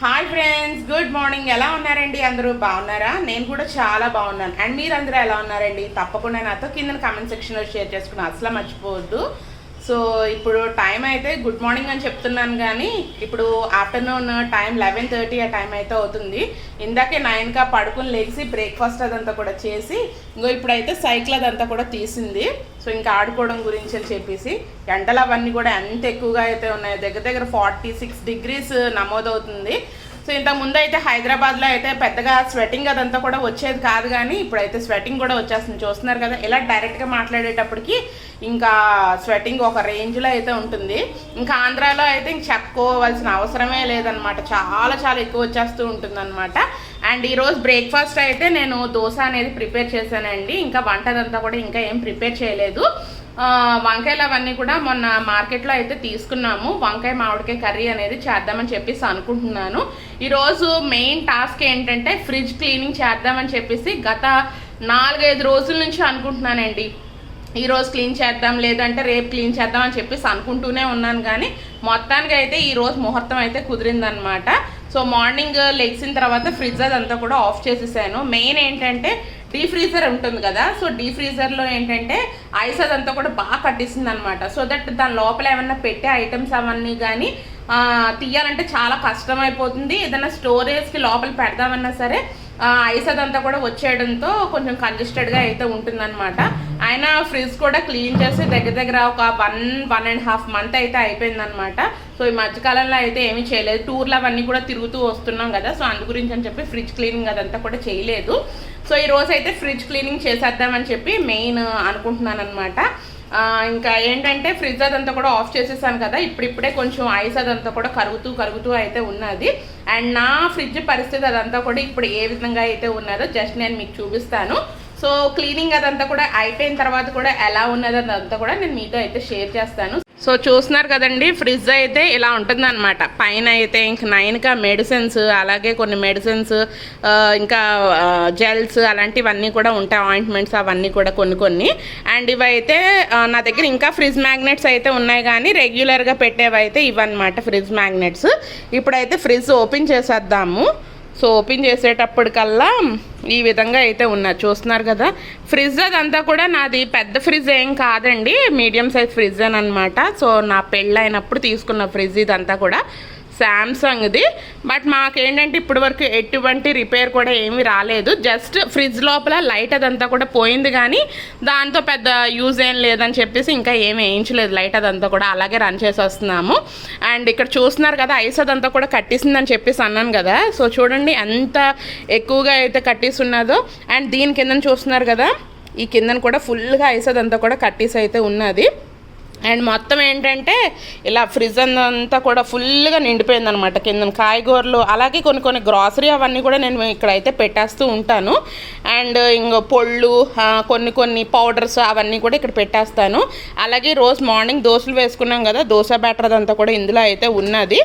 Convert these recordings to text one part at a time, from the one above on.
Hi friends good morning ఎలా ఉన్నారండి అందరూ? బాగున్నారా? నేను కూడా చాలా బాగున్నాను. అండ్ మీరు అందరూ ఎలా ఉన్నారండి? తప్పకుండా నాతో కింద కామెంట్ సెక్షన్లో షేర్ చేసుకుని అసలు మర్చిపోవద్దు. సో ఇప్పుడు టైం అయితే గుడ్ మార్నింగ్ అని చెప్తున్నాను కానీ ఇప్పుడు ఆఫ్టర్నూన్ టైం లెవెన్ థర్టీ ఆ టైం అయితే అవుతుంది. ఇందాకే నైన్కా పడుకుని లేచి బ్రేక్ఫాస్ట్ అదంతా కూడా చేసి ఇంకో ఇప్పుడైతే సైకిల్ అదంతా కూడా తీసింది. సో ఇంకా ఆడుకోవడం గురించి అని చెప్పేసి ఎండలు అవన్నీ కూడా ఎంత ఎక్కువగా అయితే ఉన్నాయి దగ్గర దగ్గర ఫార్టీ సిక్స్ డిగ్రీస్ నమోదవుతుంది. సో ఇంతకు ముందు అయితే హైదరాబాద్లో అయితే పెద్దగా స్వెట్టింగ్ అదంతా కూడా వచ్చేది కాదు కానీ ఇప్పుడైతే స్వెట్టింగ్ కూడా వచ్చేస్తుంది. చూస్తున్నారు కదా ఇలా డైరెక్ట్గా మాట్లాడేటప్పటికి ఇంకా స్వెట్టింగ్ ఒక రేంజ్లో అయితే ఉంటుంది. ఇంకా ఆంధ్రాలో అయితే ఇంక చెప్పుకోవాల్సిన అవసరమే లేదనమాట చాలా చాలా ఎక్కువ వచ్చేస్తూ ఉంటుంది అనమాట అండ్ ఈరోజు బ్రేక్ఫాస్ట్ అయితే నేను దోశ అనేది ప్రిపేర్ చేశానండి. ఇంకా వంటదంతా కూడా ఇంకా ఏం ప్రిపేర్ చేయలేదు. వంకాయలు అవన్నీ కూడా మొన్న మార్కెట్లో అయితే తీసుకున్నాము. వంకాయ మామిడికాయ కర్రీ అనేది చేద్దామని చెప్పేసి అనుకుంటున్నాను. ఈరోజు మెయిన్ టాస్క్ ఏంటంటే ఫ్రిడ్జ్ క్లీనింగ్ చేద్దామని చెప్పేసి గత నాలుగైదు రోజుల నుంచి అనుకుంటున్నానండి. ఈరోజు క్లీన్ చేద్దాం లేదంటే రేపు క్లీన్ చేద్దాం అని చెప్పేసి అనుకుంటూనే ఉన్నాను కానీ మొత్తానికి అయితే ఈరోజు ముహూర్తం అయితే కుదిరిందనమాట సో మార్నింగ్ లెగ్సిన తర్వాత ఫ్రిడ్జ్ అదంతా కూడా ఆఫ్ చేసేసాను. మెయిన్ ఏంటంటే డీ ఫ్రీజర్ ఉంటుంది కదా సో డీ ఫ్రీజర్లో ఏంటంటే ఐస్ అదంతా కూడా బాగా కట్టేసింది అనమాట సో దట్ దాని లోపల ఏమన్నా పెట్టే ఐటమ్స్ అవన్నీ కానీ తీయాలంటే చాలా కష్టం అయిపోతుంది ఏదైనా స్టోరేజ్కి లోపల పెడదామన్నా సరే ఐస్ అదంతా కూడా వచ్చేయడంతో కొంచెం కంజెస్టెడ్గా అయితే ఉంటుందన్నమాట. ఆయన ఫ్రిడ్జ్ కూడా క్లీన్ చేసి దగ్గర దగ్గర ఒక one one and half month అయితే అయిపోయిందనమాట సో ఈ మధ్యకాలంలో అయితే ఏమీ చేయలేదు. టూర్లు అవన్నీ కూడా తిరుగుతూ వస్తున్నాం కదా సో అందు గురించి అని చెప్పి ఫ్రిడ్జ్ క్లీనింగ్ అదంతా కూడా చేయలేదు. సో ఈ రోజు అయితే ఫ్రిడ్జ్ క్లీనింగ్ చేసేద్దామని చెప్పి మెయిన్ అనుకుంటున్నాను అనమాట ఇంకా ఏంటంటే ఫ్రిడ్జ్ అదంతా కూడా ఆఫ్ చేసేసాను కదా ఇప్పుడిప్పుడే కొంచెం ఐస్ అదంతా కూడా కరుగుతూ కరుగుతూ అయితే ఉన్నది. అండ్ నా ఫ్రిడ్జ్ పరిస్థితి అదంతా కూడా ఇప్పుడు ఏ విధంగా అయితే ఉన్నదో జస్ట్ నేను మీకు చూపిస్తాను. సో క్లీనింగ్ అదంతా కూడా అయిపోయిన తర్వాత కూడా ఎలా ఉన్నది అదంతా కూడా నేను మీతో అయితే షేర్ చేస్తాను. సో చూస్తున్నారు కదండి ఫ్రిడ్జ్ అయితే ఇలా ఉంటుందన్నమాట. పైన అయితే ఇంక నైన్గా మెడిసిన్స్ అలాగే కొన్ని మెడిసిన్స్ ఇంకా జెల్స్ అలాంటివన్నీ కూడా ఉంటాయి ఆయింట్మెంట్స్ అవన్నీ కూడా కొన్ని కొన్ని. అండ్ ఇవైతే నా దగ్గర ఇంకా ఫ్రిడ్జ్ మ్యాగ్నెట్స్ అయితే ఉన్నాయి కానీ రెగ్యులర్గా పెట్టేవి అయితే ఇవన్నమాట ఫ్రిడ్జ్ మ్యాగ్నెట్స్. ఇప్పుడైతే ఫ్రిడ్జ్ ఓపెన్ చేసేద్దాము. సో ఓపెన్ చేసేటప్పటికల్లా ఈ విధంగా అయితే ఉన్నది. చూస్తున్నారు కదా ఫ్రిడ్జ్ అదంతా కూడా నాది పెద్ద ఫ్రిడ్జ్ ఏం కాదండి మీడియం సైజ్ ఫ్రిడ్జ్ అని అనమాట సో నా పెళ్ళైనప్పుడు తీసుకున్న ఫ్రిడ్జ్ ఇదంతా కూడా. శాంసంగ్ది బట్ మాకేంటంటే ఇప్పటి వరకు ఎటువంటి రిపేర్ కూడా ఏమీ రాలేదు. జస్ట్ ఫ్రిడ్జ్ లోపల లైట్ అదంతా కూడా పోయింది కానీ దాంతో పెద్ద యూజ్ ఏం లేదని చెప్పేసి ఇంకా ఏమి వేయించలేదు. లైట్ అదంతా కూడా అలాగే రన్ చేసి వస్తున్నాము అండ్ ఇక్కడ చూస్తున్నారు కదా ఐస్ అదంతా కూడా కట్టేసిందని చెప్పేసి అన్నాను కదా. సో చూడండి ఎంత ఎక్కువగా అయితే కట్టేసి ఉన్నదో అండ్ దీని కింద చూస్తున్నారు కదా ఈ కిందన కూడా ఫుల్గా ఐస్ అదంతా కూడా కట్టేసి అయితే ఉన్నది. అండ్ మొత్తం ఏంటంటే ఇలా ఫ్రిడ్జ్ అంతా కూడా ఫుల్గా నిండిపోయింది అనమాట కింద కాయగూరలు అలాగే కొన్ని కొన్ని గ్రాసరీ అవన్నీ కూడా నేను ఇక్కడైతే పెట్టేస్తూ ఉంటాను. అండ్ ఇంకో పొళ్ళు కొన్ని కొన్ని పౌడర్స్ అవన్నీ కూడా ఇక్కడ పెట్టేస్తాను. అలాగే రోజు మార్నింగ్ దోశలు వేసుకున్నాం కదా దోశ బ్యాటర్ అదంతా కూడా ఇందులో అయితే ఉన్నది.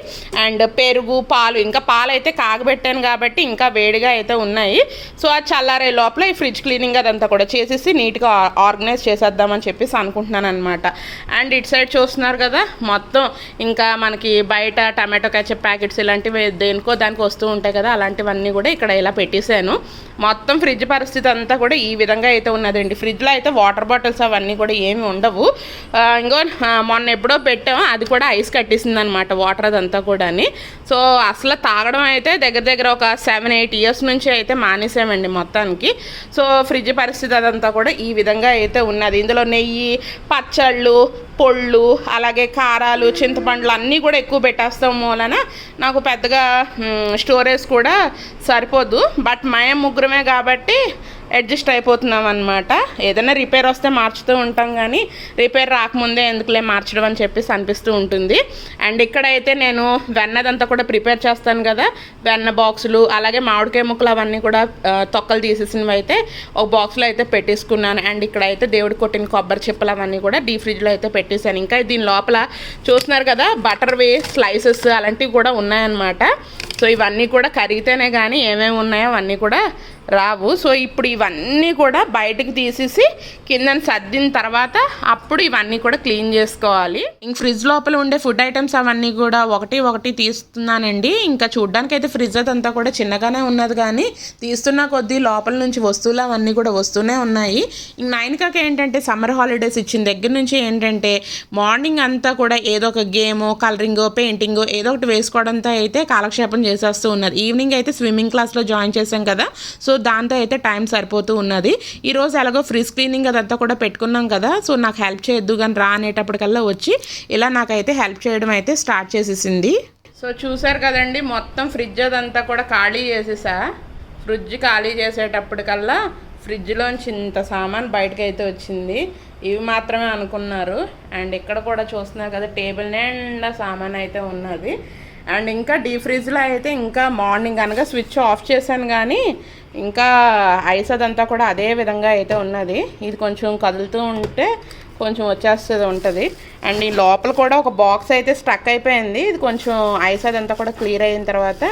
అండ్ పెరుగు పాలు ఇంకా పాలు అయితే కాగబెట్టాను కాబట్టి ఇంకా వేడిగా అయితే ఉన్నాయి. సో ఆ చల్లారే లోపల ఈ ఫ్రిడ్జ్ క్లీనింగ్ అదంతా కూడా చేసేసి నీట్గా ఆర్గనైజ్ చేసేద్దామని చెప్పేసి అనుకుంటున్నాను అనమాట అండ్ ఇటు సైడ్ చూస్తున్నారు కదా మొత్తం ఇంకా మనకి బయట టమాటో కెచప్ ప్యాకెట్స్ ఇలాంటివి దేనికో దానికి వస్తూ ఉంటాయి కదా అలాంటివన్నీ కూడా ఇక్కడ ఇలా పెట్టేశాను. మొత్తం ఫ్రిడ్జ్ పరిస్థితి అంతా కూడా ఈ విధంగా అయితే ఉన్నదండి. ఫ్రిడ్జ్లో అయితే వాటర్ బాటిల్స్ అవన్నీ కూడా ఏమి ఉండవు. ఇంకో మొన్న ఎప్పుడో పెట్టాము అది కూడా ఐస్ కట్టేసింది అనమాట వాటర్ అదంతా కూడా సో అసలు తాగడం అయితే దగ్గర దగ్గర ఒక సెవెన్ ఎయిట్ ఇయర్స్ నుంచి అయితే మానేసామండి మొత్తానికి. సో ఫ్రిడ్జ్ పరిస్థితి అదంతా కూడా ఈ విధంగా అయితే ఉన్నది. ఇందులో నెయ్యి పచ్చళ్ళు పొళ్ళు అలాగే కారాలు చింతపండ్లు అన్నీ కూడా ఎక్కువ పెట్టేస్తాం మూలన. నాకు పెద్దగా స్టోరేజ్ కూడా సరిపోదు. బట్ మేము ముగ్గురమే కాబట్టి అడ్జస్ట్ అయిపోతున్నాం అనమాట ఏదైనా రిపేర్ వస్తే మార్చుతూ ఉంటాం కానీ రిపేర్ రాకముందే ఎందుకులే మార్చడం అని చెప్పేసి అనిపిస్తూ ఉంటుంది. అండ్ ఇక్కడైతే నేను వెన్నదంతా కూడా ప్రిపేర్ చేస్తాను కదా వెన్న బాక్సులు అలాగే మామిడికాయ ముక్కలు అవన్నీ కూడా తొక్కలు తీసేసినవి అయితే ఒక బాక్స్లో అయితే పెట్టేసుకున్నాను. అండ్ ఇక్కడ అయితే కొట్టిన కొబ్బరి చిప్పలు అవన్నీ కూడా డీ ఫ్రిడ్జ్లో అయితే పెట్టేశాను. ఇంకా దీని లోపల చూస్తున్నారు కదా బటర్వి స్లైసెస్ అలాంటివి కూడా ఉన్నాయన్నమాట. సో ఇవన్నీ కూడా కరిగితేనే కానీ ఏమేమి ఉన్నాయో అవన్నీ కూడా రావు. సో ఇప్పుడు ఇవన్నీ కూడా బయటకు తీసేసి కింద సర్దిన తర్వాత అప్పుడు ఇవన్నీ కూడా క్లీన్ చేసుకోవాలి. ఇంక ఫ్రిడ్జ్ లోపల ఉండే ఫుడ్ ఐటమ్స్ అవన్నీ కూడా ఒకటి ఒకటి తీస్తున్నానండి. ఇంకా చూడ్డానికి అయితే ఫ్రిడ్జ్ అదంతా కూడా చిన్నగానే ఉన్నది కానీ తీస్తున్న కొద్దీ లోపల నుంచి వస్తువులు అవన్నీ కూడా వస్తూనే ఉన్నాయి. ఇంక నైన్కాక ఏంటంటే సమ్మర్ హాలిడేస్ ఇచ్చిన దగ్గర నుంచి ఏంటంటే మార్నింగ్ అంతా కూడా ఏదో ఒక గేమో కలరింగో పెయింటింగో ఏదో ఒకటి వేసుకోవడంతో అయితే కాలక్షేపం చేసేస్తూ ఉన్నది ఈవినింగ్ అయితే స్విమ్మింగ్ క్లాస్లో జాయిన్ చేశాం కదా. సో సో దాంతో అయితే టైం సరిపోతూ ఉన్నది. ఈరోజు ఎలాగో ఫ్రిజ్ క్లీనింగ్ అదంతా కూడా పెట్టుకున్నాం కదా సో నాకు హెల్ప్ చేయొద్దు కానీ రా అనేటప్పటికల్లా వచ్చి ఇలా నాకైతే హెల్ప్ చేయడం అయితే స్టార్ట్ చేసేసింది. సో చూసారు కదండి మొత్తం ఫ్రిడ్జ్ అదంతా కూడా ఖాళీ చేసేసా. ఫ్రిడ్జ్ ఖాళీ చేసేటప్పటికల్లా ఫ్రిడ్జ్లోంచి ఇంత సామాన్ బయటకు అయితే వచ్చింది. ఇవి మాత్రమే అనుకున్నారు. అండ్ ఇక్కడ కూడా చూస్తున్నారు కదా టేబుల్ నిండా సామాన్ అయితే ఉన్నది. అండ్ ఇంకా డీ ఫ్రిడ్జ్లో అయితే ఇంకా మార్నింగ్ అనగా స్విచ్ ఆఫ్ చేశాను కానీ ఇంకా ఐస్ అదంతా కూడా అదే విధంగా అయితే ఉన్నది. ఇది కొంచెం కదులుతూ ఉంటే కొంచెం వచ్చేస్తుంది ఉంటుంది. అండ్ ఈ లోపల కూడా ఒక బాక్స్ అయితే స్ట్రక్ అయిపోయింది. ఇది కొంచెం ఐస్ అదంతా కూడా క్లియర్ అయిన తర్వాత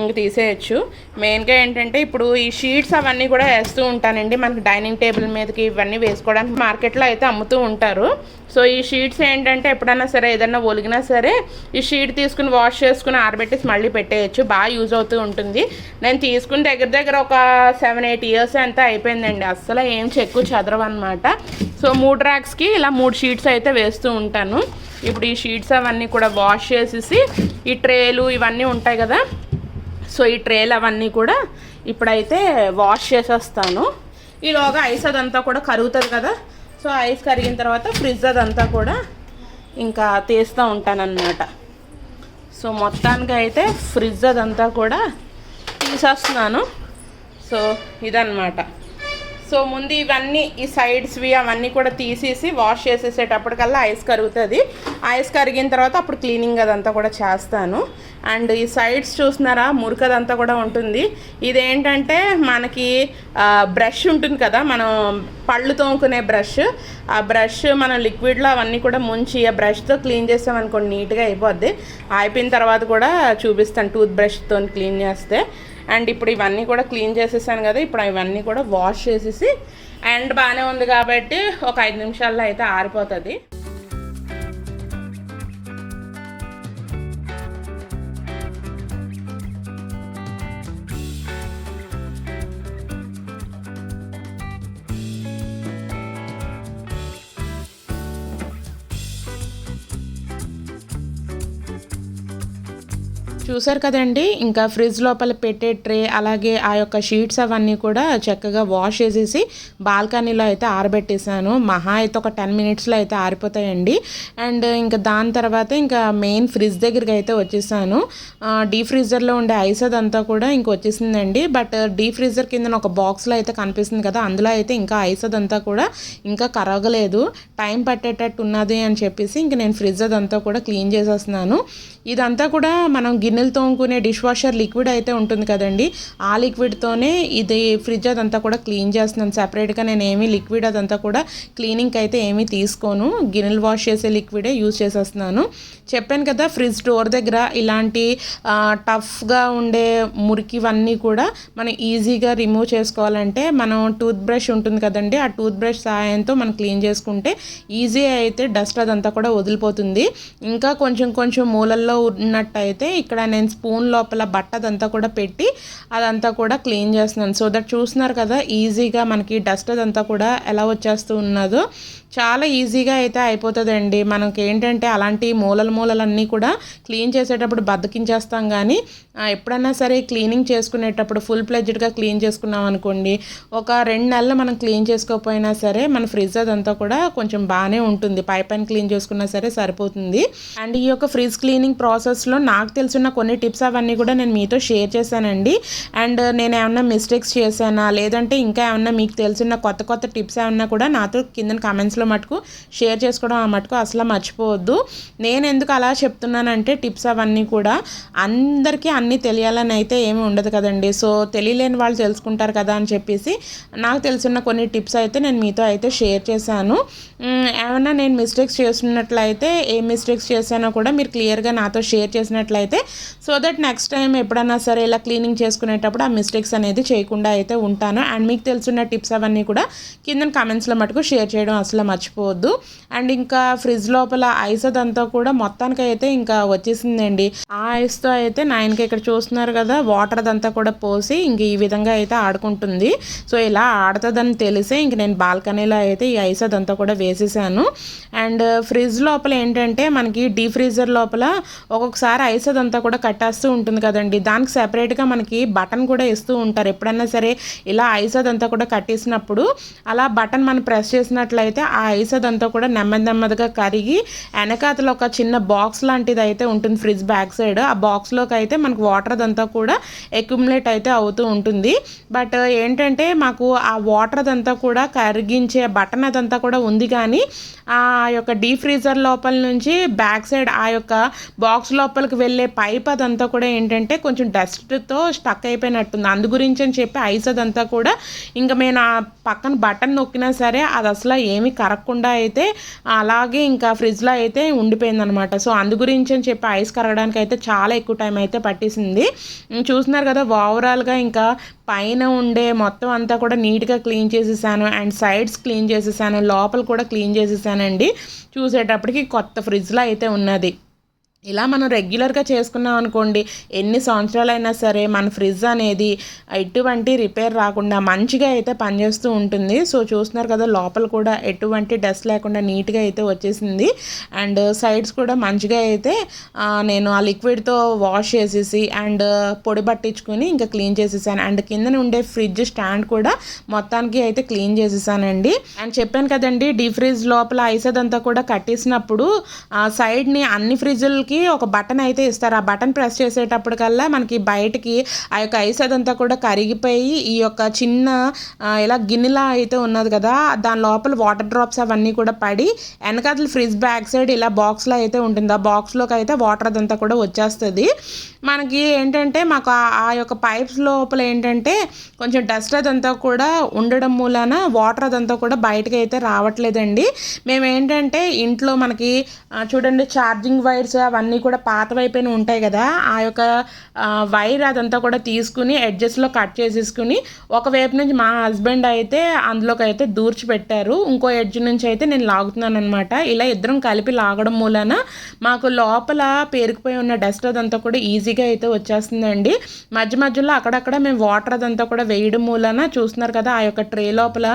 ఇంక తీసేయచ్చు. మెయిన్గా ఏంటంటే ఇప్పుడు ఈ షీట్స్ అవన్నీ కూడా వేస్తూ ఉంటానండి. మనకి డైనింగ్ టేబుల్ మీదకి ఇవన్నీ వేసుకోవడానికి మార్కెట్లో అయితే అమ్ముతూ ఉంటారు. సో ఈ షీట్స్ ఏంటంటే ఎప్పుడైనా సరే ఏదైనా ఒలిగినా సరే ఈ షీట్ తీసుకుని వాష్ చేసుకుని ఆరబెట్టేసి మళ్ళీ పెట్టేయచ్చు. బాగా యూజ్ అవుతూ ఉంటుంది. నేను తీసుకుని దగ్గర దగ్గర ఒక సెవెన్ ఎయిట్ ఇయర్స్ అంతా అయిపోయిందండి. అస్సలు ఏం చెక్కు చదరవు అనమాట సో మూడు ర్యాక్స్కి ఇలా మూడు షీట్స్ అయితే వేస్తూ ఉంటాను. ఇప్పుడు ఈ షీట్స్ అవన్నీ కూడా వాష్ చేసేసి ఈ ట్రేలు ఇవన్నీ ఉంటాయి కదా సో ఈ ట్రేలు అవన్నీ కూడా ఇప్పుడైతే వాష్ చేసేస్తాను. ఈలోగా ఐస్ అదంతా కూడా కరుగుతుంది కదా. సో ఐస్ కరిగిన తర్వాత ఫ్రిడ్జ్ అదంతా కూడా ఇంకా తీస్తూ ఉంటానన్నమాట. సో మొత్తానికి అయితే ఫ్రిడ్జ్ అదంతా కూడా తీసేస్తున్నాను. సో ఇదన్నమాట. సో ముందు ఇవన్నీ ఈ సైడ్స్వి అవన్నీ కూడా తీసేసి వాష్ చేసేసేటప్పటికల్లా ఐస్ కరుగుతుంది. ఐస్ కరిగిన తర్వాత అప్పుడు క్లీనింగ్ అదంతా కూడా చేస్తాను. అండ్ ఈ సైడ్స్ చూస్తున్నారా? మురికదంతా కూడా ఉంటుంది. ఇదేంటంటే మనకి బ్రష్ ఉంటుంది కదా? మనం పళ్ళు తోముకునే బ్రష్. ఆ బ్రష్ మనం లిక్విడ్లో అవన్నీ కూడా ముంచి ఆ బ్రష్తో క్లీన్ చేసామనుకోండి నీట్గా అయిపోద్ది. అయిపోయిన తర్వాత కూడా చూపిస్తాను టూత్ బ్రష్తో క్లీన్ చేస్తే. అండ్ ఇప్పుడు ఇవన్నీ కూడా క్లీన్ చేసేసాను కదా ఇప్పుడు ఇవన్నీ కూడా వాష్ చేసేసి అండ్ బాగానే ఉంది కాబట్టి ఒక ఐదు నిమిషాల్లో అయితే ఆరిపోతుంది. చూసారు కదండి? ఇంకా ఫ్రిడ్జ్ లోపల పెట్టే ట్రే అలాగే ఆ యొక్క షీట్స్ అవన్నీ కూడా చక్కగా వాష్ చేసేసి బాల్కనీలో అయితే ఆరబెట్టేశాను. మహా అయితే ఒక టెన్ మినిట్స్లో అయితే ఆరిపోతాయండి. అండ్ ఇంకా దాని తర్వాత ఇంకా మెయిన్ ఫ్రిడ్జ్ దగ్గరికి అయితే వచ్చేసాను. డీ ఫ్రీజర్లో ఉండే ఐస్ అదంతా కూడా ఇంక వచ్చేసిందండి. బట్ డీ ఫ్రీజర్ కింద ఒక బాక్స్లో అయితే కనిపిస్తుంది కదా అందులో అయితే ఇంకా ఐస్ అదంతా కూడా ఇంకా కరగలేదు. టైం పట్టేటట్టు ఉన్నది అని చెప్పేసి ఇంక నేను ఫ్రిడ్జ్ అదంతా కూడా క్లీన్ చేసేస్తున్నాను. ఇదంతా కూడా మనం గిన్నె గిన్నెలు తోముకునే డిష్ వాషర్ లిక్విడ్ అయితే ఉంటుంది కదండి. ఆ లిక్విడ్తోనే ఇది ఫ్రిడ్జ్ అదంతా కూడా క్లీన్ చేస్తున్నాను. సపరేట్గా నేను ఏమీ లిక్విడ్ అదంతా కూడా క్లీనింగ్ అయితే ఏమీ తీసుకోను. గిన్నెలు వాష్ చేసే లిక్విడే యూజ్ చేసేస్తున్నాను. చెప్పాను కదా ఫ్రిడ్జ్ డోర్ దగ్గర ఇలాంటి టఫ్గా ఉండే మురికివన్నీ కూడా మనం ఈజీగా రిమూవ్ చేసుకోవాలంటే మనం టూత్ బ్రష్ ఉంటుంది కదండి. ఆ టూత్ బ్రష్ సహాయంతో మనం క్లీన్ చేసుకుంటే ఈజీ అయితే డస్ట్ అదంతా కూడా వదిలిపోతుంది. ఇంకా కొంచెం కొంచెం మూలల్లో ఉన్నట్టయితే ఇక్కడ నేను స్పూన్ లోపల బట్ట అదంతా కూడా పెట్టి అదంతా కూడా క్లీన్ చేస్తున్నాను. సో దట్ చూస్తున్నారు కదా ఈజీగా మనకి డస్ట్ అదంతా కూడా ఎలా వచ్చేస్తూ ఉన్నదో. చాలా ఈజీగా అయితే అయిపోతుందండి. మనకి ఏంటంటే అలాంటి మూలల మూలలన్నీ కూడా క్లీన్ చేసేటప్పుడు బద్దకించేస్తాం కానీ ఎప్పుడైనా సరే క్లీనింగ్ చేసుకునేటప్పుడు ఫుల్ ప్లెజ్డ్గా క్లీన్ చేసుకున్నాం అనుకోండి ఒక రెండు నెలలు మనం క్లీన్ చేసుకోకపోయినా సరే మన ఫ్రిడ్జ్ అదంతా కూడా కొంచెం బాగానే ఉంటుంది. పై పైన క్లీన్ చేసుకున్నా సరే సరిపోతుంది. అండ్ ఈ యొక్క ఫ్రిడ్జ్ క్లీనింగ్ ప్రాసెస్లో నాకు తెలిసిన కొన్ని టిప్స్ అవన్నీ కూడా నేను మీతో షేర్ చేశానండి. అండ్ నేను ఏమన్నా మిస్టేక్స్ చేశానా? లేదంటే ఇంకా ఏమన్నా మీకు తెలిసిన కొత్త కొత్త టిప్స్ ఏమన్నా కూడా నాతో కింద కామెంట్స్లో మటుకు షేర్ చేసుకోవడం ఆ మటుకు అసలు మర్చిపోవద్దు. నేను ఎందుకు అలా చెప్తున్నానంటే టిప్స్ అవన్నీ కూడా అందరికీ అన్నీ తెలియాలని అయితే ఏమి ఉండదు కదండి. సో తెలియలేని వాళ్ళు తెలుసుకుంటారు కదా అని చెప్పేసి నాకు తెలిసిన కొన్ని టిప్స్ అయితే నేను మీతో అయితే షేర్ చేశాను. ఏమన్నా నేను మిస్టేక్స్ చేస్తున్నట్లయితే ఏ మిస్టేక్స్ చేశానో కూడా మీరు క్లియర్గా నాతో షేర్ చేసినట్లయితే సో దట్ నెక్స్ట్ టైం ఎప్పుడన్నా సరే ఇలా క్లీనింగ్ చేసుకునేటప్పుడు ఆ మిస్టేక్స్ అనేది చేయకుండా అయితే ఉంటాను. అండ్ మీకు తెలుసున్న టిప్స్ అవన్నీ కూడా కింద కమెంట్స్లో మటుకు షేర్ చేయడం అసలు మర్చిపోవద్దు. అండ్ ఇంకా ఫ్రిడ్జ్ లోపల ఐస్ అదంతా కూడా మొత్తానికి అయితే ఇంకా వచ్చేసిందండి. ఆ ఐస్తో అయితే నైన్కి ఇక్కడ చూస్తున్నారు కదా వాటర్ అదంతా కూడా పోసి ఇంక ఈ విధంగా అయితే ఆడుకుంటుంది. సో ఇలా ఆడుతుందని తెలిసే ఇంక నేను బాల్కనీలో అయితే ఈ ఐస్ అదంతా కూడా వేసేసాను. అండ్ ఫ్రిడ్జ్ లోపల ఏంటంటే మనకి డీ ఫ్రీజర్ లోపల ఒక్కొక్కసారి ఐస్ అదంతా కూడా కట్టేస్తూ ఉంటుంది కదండి. దానికి సెపరేట్గా మనకి బటన్ కూడా ఇస్తూ ఉంటారు. ఎప్పుడైనా సరే ఇలా ఐస్ అదంతా కూడా కట్టేసినప్పుడు అలా బటన్ మనం ప్రెస్ చేసినట్లయితే ఆ ఐస్ అదంతా కూడా నెమ్మది నెమ్మదిగా కరిగి వెనకాతలో ఒక చిన్న బాక్స్ లాంటిది అయితే ఉంటుంది ఫ్రిడ్జ్ బ్యాక్ సైడ్ ఆ బాక్స్లోకి అయితే మనకు వాటర్ అదంతా కూడా అక్యుములేట్ అయితే అవుతూ ఉంటుంది. బట్ ఏంటంటే మాకు ఆ వాటర్ అదంతా కూడా కరిగించే బటన్ అదంతా కూడా ఉంది కానీ ఆ యొక్క డీ ఫ్రీజర్ లోపల నుంచి బ్యాక్ సైడ్ ఆ యొక్క బాక్స్ లోపలికి వెళ్ళే పైప్ అదంతా కూడా ఏంటంటే కొంచెం డస్ట్తో స్టక్ అయిపోయినట్టుంది. అందు గురించి అని చెప్పి ఐస్ అదంతా కూడా ఇంకా నేను ఆ పక్కన బటన్ నొక్కినా సరే అది అసలు ఏమీ కరగకుండా అయితే అలాగే ఇంకా ఫ్రిడ్జ్లో అయితే ఉండిపోయింది అనమాట సో అందు గురించి అని చెప్పి ఐస్ కరగడానికి అయితే చాలా ఎక్కువ టైం అయితే పట్టేసింది. చూస్తున్నారు కదా ఓవరాల్గా ఇంకా పైన ఉండే మొత్తం అంతా కూడా నీట్గా క్లీన్ చేసేసాను. అండ్ సైడ్స్ క్లీన్ చేసేసాను. లోపల కూడా క్లీన్ చేసేసానండి. చూసేటప్పటికి కొత్త ఫ్రిడ్జ్లో అయితే ఉన్నది. ఇలా మనం రెగ్యులర్గా చేసుకున్నాం అనుకోండి ఎన్ని సంవత్సరాలైనా సరే మన ఫ్రిడ్జ్ అనేది ఎటువంటి రిపేర్ రాకుండా మంచిగా అయితే పనిచేస్తూ ఉంటుంది. సో చూస్తున్నారు కదా లోపల కూడా ఎటువంటి డస్ట్ లేకుండా నీట్గా అయితే వచ్చేసింది. అండ్ సైడ్స్ కూడా మంచిగా అయితే నేను ఆ లిక్విడ్తో వాష్ చేసేసి అండ్ పొడి పట్టించుకొని ఇంకా క్లీన్ చేసేసాను. అండ్ కింద ఉండే ఫ్రిడ్జ్ స్టాండ్ కూడా మొత్తానికి అయితే క్లీన్ చేసేసానండి. అండ్ చెప్పాను కదండి డీ ఫ్రిడ్జ్ లోపల ఐసదంతా కూడా కట్టేసినప్పుడు ఆ సైడ్ని అన్ని మనకి ఒక బటన్ అయితే ఇస్తారు. ఆ బటన్ ప్రెస్ చేసేటప్పటికల్లా మనకి బయటికి ఆ యొక్క ఐస్ అదంతా కూడా కరిగిపోయి ఈ యొక్క చిన్న ఇలా గిన్నెలా అయితే ఉన్నది కదా దాని లోపల వాటర్ డ్రాప్స్ అవన్నీ కూడా పడి వెనకాతల ఫ్రిడ్జ్ బ్యాక్ సైడ్ ఇలా బాక్స్లో అయితే ఉంటుంది. ఆ బాక్స్లోకి అయితే వాటర్ అదంతా కూడా వచ్చేస్తుంది. మనకి ఏంటంటే మాకు ఆ- యొక్క పైప్స్ లోపల ఏంటంటే కొంచెం డస్ట్ అదంతా కూడా ఉండడం మూలాన వాటర్ అదంతా కూడా బయటకు అయితే రావట్లేదండి. మేము ఏంటంటే ఇంట్లో మనకి చూడండి ఛార్జింగ్ వైర్స్ అవన్నీ కూడా పాతవైపోయిన ఉంటాయి కదా. ఆ యొక్క వైర్ అదంతా కూడా తీసుకుని ఎడ్జెస్లో కట్ చేసేసుకుని ఒకవైపు నుంచి మా హస్బెండ్ అయితే అందులోకి అయితే దూర్చి పెట్టారు. ఇంకో ఎడ్జ్ నుంచి అయితే నేను లాగుతున్నాను అనమాట ఇలా ఇద్దరం కలిపి లాగడం మూలన మాకు లోపల పేరుకుపోయి ఉన్న డస్ట్ అదంతా కూడా ఈజీగా అయితే వచ్చేస్తుందండి. మధ్య మధ్యలో అక్కడక్కడ మేము వాటర్ అదంతా కూడా వేయడం మూలన చూస్తున్నారు కదా ఆ యొక్క ట్రే లోపల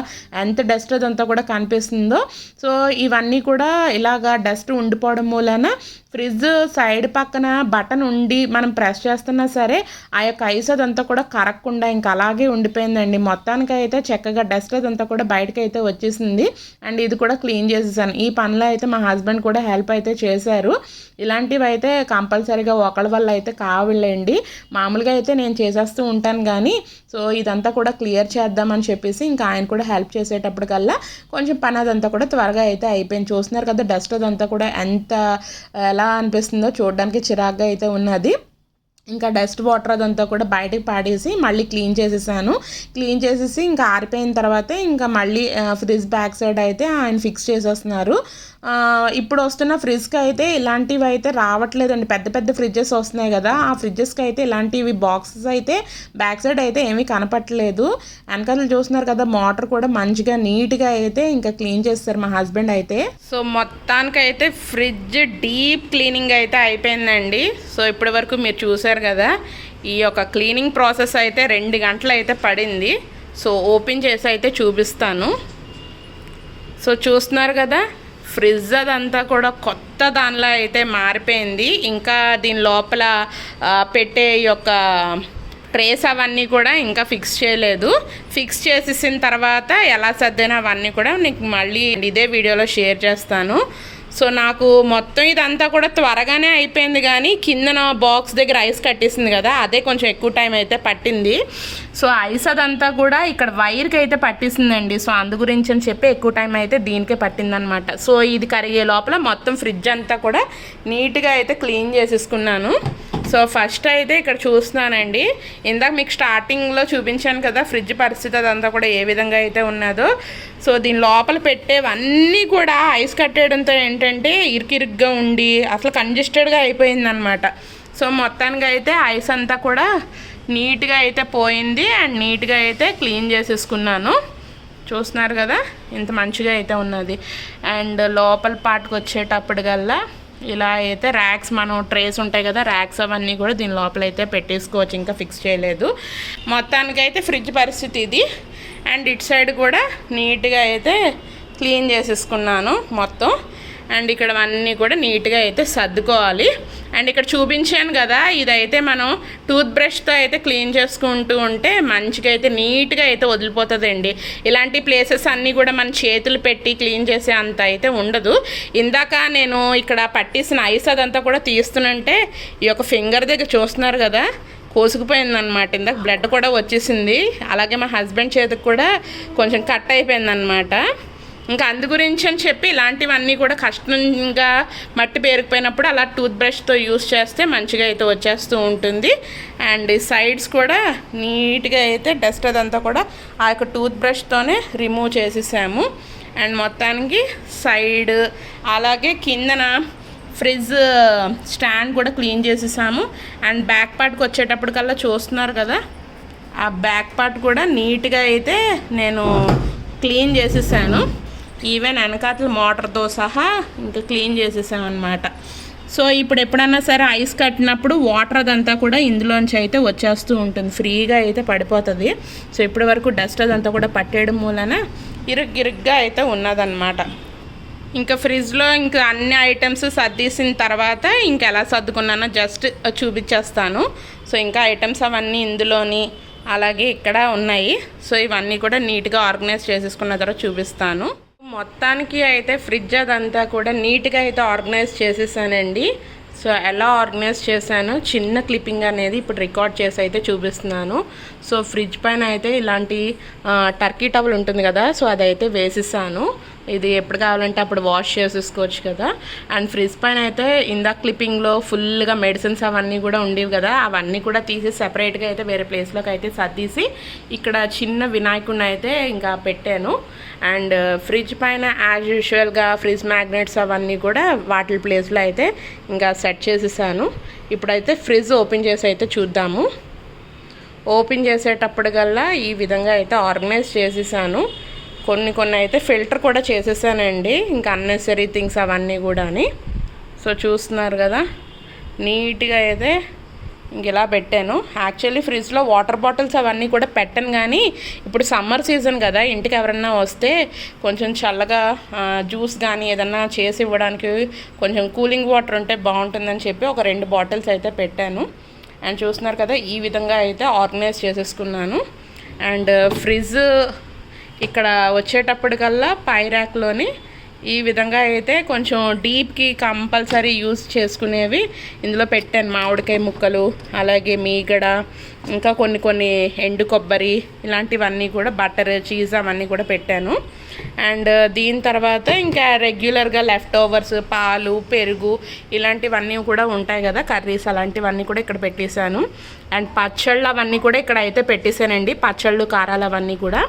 ఎంత డస్ట్ అదంతా కూడా కనిపిస్తుందో. సో ఇవన్నీ కూడా ఇలాగా డస్ట్ ఉండిపోవడం మూలన ఫ్రిడ్జ్ సైడ్ పక్కన బటన్ ఉండి మనం ప్రెస్ చేస్తున్నా సరే ఆ యొక్క ఐస్ అదంతా కూడా కరగకుండా ఇంకా అలాగే ఉండిపోయిందండి. మొత్తానికి అయితే చక్కగా డస్ట్ అదంతా కూడా బయటకు అయితే వచ్చేసింది. అండ్ ఇది కూడా క్లీన్ చేసేసాను. ఈ పనిలో అయితే మా హస్బెండ్ కూడా హెల్ప్ అయితే చేశారు. ఇలాంటివి అయితే కంపల్సరీగా ఒకళ్ళ వల్ల అయితే కావులేండి. మామూలుగా అయితే నేను చేసేస్తూ ఉంటాను కానీ సో ఇదంతా కూడా క్లియర్ చేద్దామని చెప్పేసి ఇంకా ఆయన కూడా హెల్ప్ చేసేటప్పటికల్లా కొంచెం పని అదంతా కూడా త్వరగా అయితే అయిపోయింది. చూస్తున్నారు కదా డస్ట్ అదంతా కూడా ఎంత ఎలా అనిపిస్తుందో చూడడానికి చిరాగ్గా అయితే ఉన్నది. ఇంకా డస్ట్ వాటర్ అదంతా కూడా బయటకు పాడేసి మళ్ళీ క్లీన్ చేసేసాను. క్లీన్ చేసేసి ఇంకా ఆరిపోయిన తర్వాత ఇంకా మళ్ళీ ఫ్రిడ్జ్ బ్యాక్ సైడ్ అయితే ఆయన ఫిక్స్ చేసేస్తున్నారు. ఇప్పుడు వస్తున్న ఫ్రిడ్జ్కి అయితే ఇలాంటివి అయితే రావట్లేదండి. పెద్ద పెద్ద ఫ్రిడ్జెస్ వస్తున్నాయి కదా ఆ ఫ్రిడ్జెస్కి అయితే ఇలాంటివి బాక్సెస్ అయితే బ్యాక్ సైడ్ అయితే ఏమీ కనపట్లేదు వెనకాల చూస్తున్నారు కదా మోటార్ కూడా మంచిగా నీట్గా అయితే ఇంకా క్లీన్ చేస్తారు మా హస్బెండ్ అయితే. సో మొత్తానికైతే ఫ్రిడ్జ్ డీప్ క్లీనింగ్ అయితే అయిపోయిందండి. సో ఇప్పటి వరకు మీరు చూసారు కదా ఈ యొక్క క్లీనింగ్ ప్రాసెస్ అయితే రెండు గంటలు అయితే పడింది. సో ఓపెన్ చేసి అయితే చూపిస్తాను. సో చూస్తున్నారు కదా ఫ్రిడ్జ్ అదంతా కూడా కొత్త దానిలో అయితే మారిపోయింది. ఇంకా దీని లోపల పెట్టే యొక్క ట్రేస్ అవన్నీ కూడా ఇంకా ఫిక్స్ చేయలేదు. ఫిక్స్ చేసేసిన తర్వాత ఎలా సర్దినా అవన్నీ కూడా నీకు మళ్ళీ ఇదే వీడియోలో షేర్ చేస్తాను. సో నాకు మొత్తం ఇదంతా కూడా త్వరగానే అయిపోయింది కానీ కిందన బాక్స్ దగ్గర ఐస్ కట్టేసింది కదా అదే కొంచెం ఎక్కువ టైం అయితే పట్టింది. సో ఐస్ అదంతా కూడా ఇక్కడ వైర్కి అయితే పట్టేసిందండి. సో అందు గురించి అని చెప్పి ఎక్కువ టైం అయితే దీనికే పట్టిందనమాట సో ఇది కరిగే లోపల మొత్తం ఫ్రిడ్జ్ అంతా కూడా నీట్గా అయితే క్లీన్ చేసేసుకున్నాను. సో ఫస్ట్ అయితే ఇక్కడ చూస్తున్నానండి. ఇందాక మీకు స్టార్టింగ్లో చూపించాను కదా ఫ్రిడ్జ్ పరిస్థితి అదంతా కూడా ఏ విధంగా అయితే ఉన్నదో. సో దీని లోపల పెట్టేవన్నీ కూడా ఐస్ కట్టేయడంతో ఏంటంటే ఇరుకిరుగ్గా ఉండి అసలు కంజెస్టెడ్గా అయిపోయిందనమాట సో మొత్తానికి అయితే ఐస్ అంతా కూడా నీట్గా అయితే పోయింది అండ్ నీట్గా అయితే క్లీన్ చేసేసుకున్నాను. చూస్తున్నారు కదా ఇంత మంచిగా అయితే ఉన్నది. అండ్ లోపల పాటుకు వచ్చేటప్పటికల్లా ఇలా అయితే ర్యాక్స్ మనం ట్రేస్ ఉంటాయి కదా ర్యాక్స్ అవన్నీ కూడా దీని లోపల అయితే పెట్టేసుకోవచ్చు ఇంకా ఫిక్స్ చేయలేదు. మొత్తానికి అయితే ఫ్రిడ్జ్ పరిస్థితి ఇది. అండ్ ఇటు సైడ్ కూడా నీట్గా అయితే క్లీన్ చేసేసుకున్నాను మొత్తం. అండ్ ఇక్కడ అన్నీ కూడా నీట్గా అయితే సర్దుకోవాలి. అండ్ ఇక్కడ చూపించాను కదా ఇదైతే మనం టూత్ బ్రష్తో అయితే క్లీన్ చేసుకుంటూ ఉంటే మంచిగా అయితే నీట్గా అయితే వదిలిపోతుందండి. ఇలాంటి ప్లేసెస్ అన్నీ కూడా మన చేతులు పెట్టి క్లీన్ చేసే అంత అయితే ఉండదు. ఇందాక నేను ఇక్కడ పట్టేసిన ఐస్ అదంతా కూడా తీస్తున్నంటే ఈ యొక్క ఫింగర్ దగ్గర చూస్తున్నారు కదా కోసుకుపోయిందనమాట ఇందాక బ్లడ్ కూడా వచ్చేసింది. అలాగే మా హస్బెండ్ చేతికి కూడా కొంచెం కట్ అయిపోయిందనమాట ఇంకా అందు గురించి అని చెప్పి ఇలాంటివన్నీ కూడా కష్టంగా మట్టి పేరుకుపోయినప్పుడు అలా టూత్ బ్రష్తో యూస్ చేస్తే మంచిగా అయితే వచ్చేస్తూ ఉంటుంది. అండ్ ఈ సైడ్స్ కూడా నీట్గా అయితే డస్ట్ అదంతా కూడా ఆ యొక్క టూత్ బ్రష్తోనే రిమూవ్ చేసేసాము. అండ్ మొత్తానికి సైడ్ అలాగే కిందన ఫ్రిడ్జ్ స్టాండ్ కూడా క్లీన్ చేసేసాము. అండ్ బ్యాక్ పార్ట్కి వచ్చేటప్పటికల్లా చూస్తున్నారు కదా ఆ బ్యాక్ పార్ట్ కూడా నీట్గా అయితే నేను క్లీన్ చేసేసాను. ఈవెన్ వెనకాతల మోటార్తో సహా ఇంకా క్లీన్ చేసేసామన్నమాట సో ఇప్పుడు ఎప్పుడన్నా సరే ఐస్ కట్టినప్పుడు వాటర్ అదంతా కూడా ఇందులోంచి అయితే వచ్చేస్తూ ఉంటుంది. ఫ్రీగా అయితే పడిపోతుంది. సో ఇప్పటి వరకు డస్ట్ అదంతా కూడా పట్టేయడం మూలన ఇరుగ్ ఇరుగ్గా అయితే ఉన్నదన్నమాట. ఇంకా ఫ్రిడ్జ్లో ఇంకా అన్ని ఐటమ్స్ సర్దేసిన తర్వాత ఇంకా ఎలా సర్దుకున్నానో జస్ట్ చూపించేస్తాను. సో ఇంకా ఐటమ్స్ అవన్నీ ఇందులోని అలాగే ఇక్కడ ఉన్నాయి. సో ఇవన్నీ కూడా నీట్గా ఆర్గనైజ్ చేసేసుకున్న తర్వాత చూపిస్తాను. మొత్తానికి అయితే ఫ్రిడ్జ్ అదంతా కూడా నీట్గా అయితే ఆర్గనైజ్ చేసేసానండి. సో ఎలా ఆర్గనైజ్ చేశాను చిన్న క్లిప్పింగ్ అనేది ఇప్పుడు రికార్డ్ చేసి అయితే చూపిస్తున్నాను. సో ఫ్రిడ్జ్ పైన అయితే ఇలాంటి టర్కీ టవల్ ఉంటుంది కదా సో అదైతే వేసేసాను. ఇది ఎప్పుడు కావాలంటే అప్పుడు వాష్ చేసేసుకోవచ్చు కదా. అండ్ ఫ్రిడ్జ్ పైన అయితే ఇందాక క్లిప్పింగ్లో ఫుల్గా మెడిసిన్స్ అవన్నీ కూడా ఉండేవి కదా. అవన్నీ కూడా తీసి సెపరేట్గా అయితే వేరే ప్లేస్లోకి అయితే సర్దీసి ఇక్కడ చిన్న వినాయకుడిని అయితే ఇంకా పెట్టాను. అండ్ ఫ్రిడ్జ్ uh, పైన యాజ్ యూజువల్గా ఫ్రిడ్జ్ మ్యాగ్నెట్స్ అవన్నీ కూడా వాటి ప్లేస్లో అయితే ఇంకా సెట్ చేసేసాను. ఇప్పుడైతే ఫ్రిడ్జ్ ఓపెన్ చేసి అయితే చూద్దాము. ఓపెన్ చేసేటప్పటికల్లా ఈ విధంగా అయితే ఆర్గనైజ్ చేసేసాను. కొన్ని కొన్ని అయితే ఫిల్టర్ కూడా చేసేసానండి. ఇంకా అన్నెసరీ థింగ్స్ అవన్నీ కూడా అని సో చూస్తున్నారు కదా నీట్గా అయితే ఇంక ఇలా పెట్టాను. యాక్చువల్లీ ఫ్రిడ్జ్లో వాటర్ బాటిల్స్ అవన్నీ కూడా పెట్టను కానీ ఇప్పుడు సమ్మర్ సీజన్ కదా ఇంటికి ఎవరన్నా వస్తే కొంచెం చల్లగా జ్యూస్ కానీ ఏదన్నా చేసి ఇవ్వడానికి కొంచెం కూలింగ్ వాటర్ ఉంటే బాగుంటుందని చెప్పి ఒక రెండు బాటిల్స్ అయితే పెట్టాను. అండ్ చూస్తున్నారు కదా ఈ విధంగా అయితే ఆర్గనైజ్ చేసేసుకున్నాను. అండ్ ఫ్రిడ్జ్ uh, ఇక్కడ వచ్చేటప్పటికల్లా పైరాక్లోని ఈ విధంగా అయితే కొంచెం డీప్కి కంపల్సరీ యూస్ చేసుకునేవి ఇందులో పెట్టాను. మామిడికాయ ముక్కలు అలాగే మీగడ ఇంకా కొన్ని కొన్ని ఎండు కొబ్బరి ఇలాంటివన్నీ కూడా బటర్ చీజ్ అవన్నీ కూడా పెట్టాను. అండ్ uh, దీని తర్వాత ఇంకా రెగ్యులర్గా లెఫ్ట్ ఓవర్స్ పాలు పెరుగు ఇలాంటివన్నీ కూడా ఉంటాయి కదా కర్రీస్ అలాంటివన్నీ కూడా ఇక్కడ పెట్టేశాను. అండ్ పచ్చళ్ళు అవన్నీ కూడా ఇక్కడ అయితే పెట్టేశానండి పచ్చళ్ళు కారాలు అవన్నీ కూడా.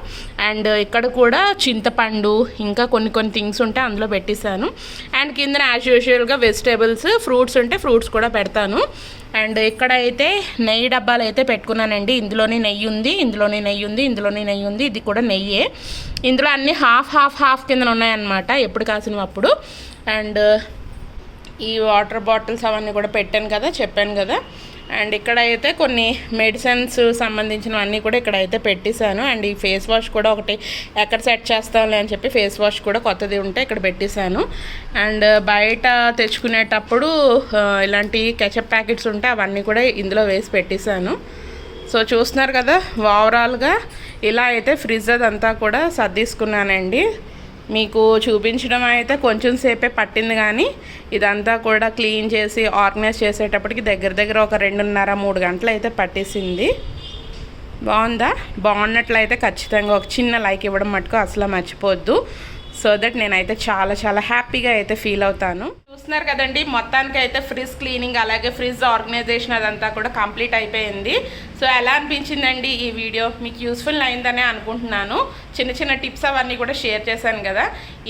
అండ్ uh, ఇక్కడ కూడా చింతపండు ఇంకా కొన్ని కొన్ని థింగ్స్ ఉంటే అందులో పెట్టేశాను. అండ్ కింద యాజ్ యూజువల్గా వెజిటేబుల్స్ ఫ్రూట్స్ ఉంటే ఫ్రూట్స్ కూడా పెడతాను. అండ్ ఇక్కడ అయితే నెయ్యి డబ్బాలు అయితే పెట్టుకున్నానండి. ఇందులోనే నెయ్యి ఉంది ఇందులోనే నెయ్యి ఉంది ఇందులోనే నెయ్యి ఉంది. ఇది కూడా నెయ్యే. ఇందులో అన్ని హాఫ్ హాఫ్ హాఫ్ కింద ఉన్నాయన్నమాట. ఎప్పుడు కాసినవి అప్పుడు. అండ్ ఈ వాటర్ బాటిల్స్ అవన్నీ కూడా పెట్టాను కదా చెప్పాను కదా. అండ్ ఇక్కడ అయితే కొన్ని మెడిసిన్స్ సంబంధించినవన్నీ కూడా ఇక్కడ అయితే పెట్టేశాను. అండ్ ఈ ఫేస్ వాష్ కూడా ఒకటి ఎక్కడ సెట్ చేస్తాంలే అని చెప్పి ఫేస్ వాష్ కూడా కొత్తది ఉంటే ఇక్కడ పెట్టేశాను. అండ్ బయట తెచ్చుకునేటప్పుడు ఇలాంటి కెచప్ ప్యాకెట్స్ ఉంటే అవన్నీ కూడా ఇందులో వేసి పెట్టేశాను. సో చూస్తున్నారు కదా ఓవరాల్గా ఇలా అయితే ఫ్రిడ్జ్ అదంతా కూడా సర్దీసుకున్నానండి. మీకు చూపించడం అయితే కొంచెం సేపే పట్టింది కానీ ఇదంతా కూడా క్లీన్ చేసి ఆర్గనైజ్ చేసేటప్పటికి దగ్గర దగ్గర ఒక రెండున్నర మూడు గంటలు అయితే పట్టేసింది. బాగుందా? బాగున్నట్లయితే ఖచ్చితంగా ఒక చిన్న లైక్ ఇవ్వడం మటుకు అసలు మర్చిపోవద్దు. సో దట్ నేనైతే చాలా చాలా హ్యాపీగా అయితే ఫీల్ అవుతాను. చూస్తున్నారు కదండి మొత్తానికి అయితే ఫ్రిజ్ క్లీనింగ్ అలాగే ఫ్రిజ్ ఆర్గనైజేషన్ అదంతా కూడా కంప్లీట్ అయిపోయింది. సో ఎలా అనిపించిందండి ఈ వీడియో? మీకు యూస్ఫుల్ అయిందనే అనుకుంటున్నాను. చిన్న చిన్న టిప్స్ అవన్నీ కూడా షేర్ చేశాను కదా.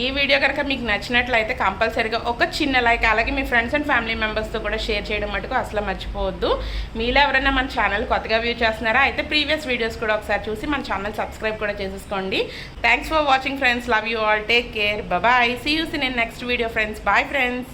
ఈ వీడియో కనుక మీకు నచ్చినట్లయితే కంపల్సరీగా ఒక చిన్న లైక్ అలాగే మీ ఫ్రెండ్స్ అండ్ ఫ్యామిలీ మెంబర్స్తో కూడా షేర్ చేయడం మటుకు అసలు మర్చిపోవద్దు. మీలో ఎవరైనా మన ఛానల్ కొత్తగా వ్యూ చేస్తున్నారా అయితే ప్రీవియస్ వీడియోస్ కూడా ఒకసారి చూసి మన ఛానల్ సబ్స్క్రైబ్ కూడా చేసేసుకోండి. Thanks for watching friends love you all take care bye see yous in next video friends bye friends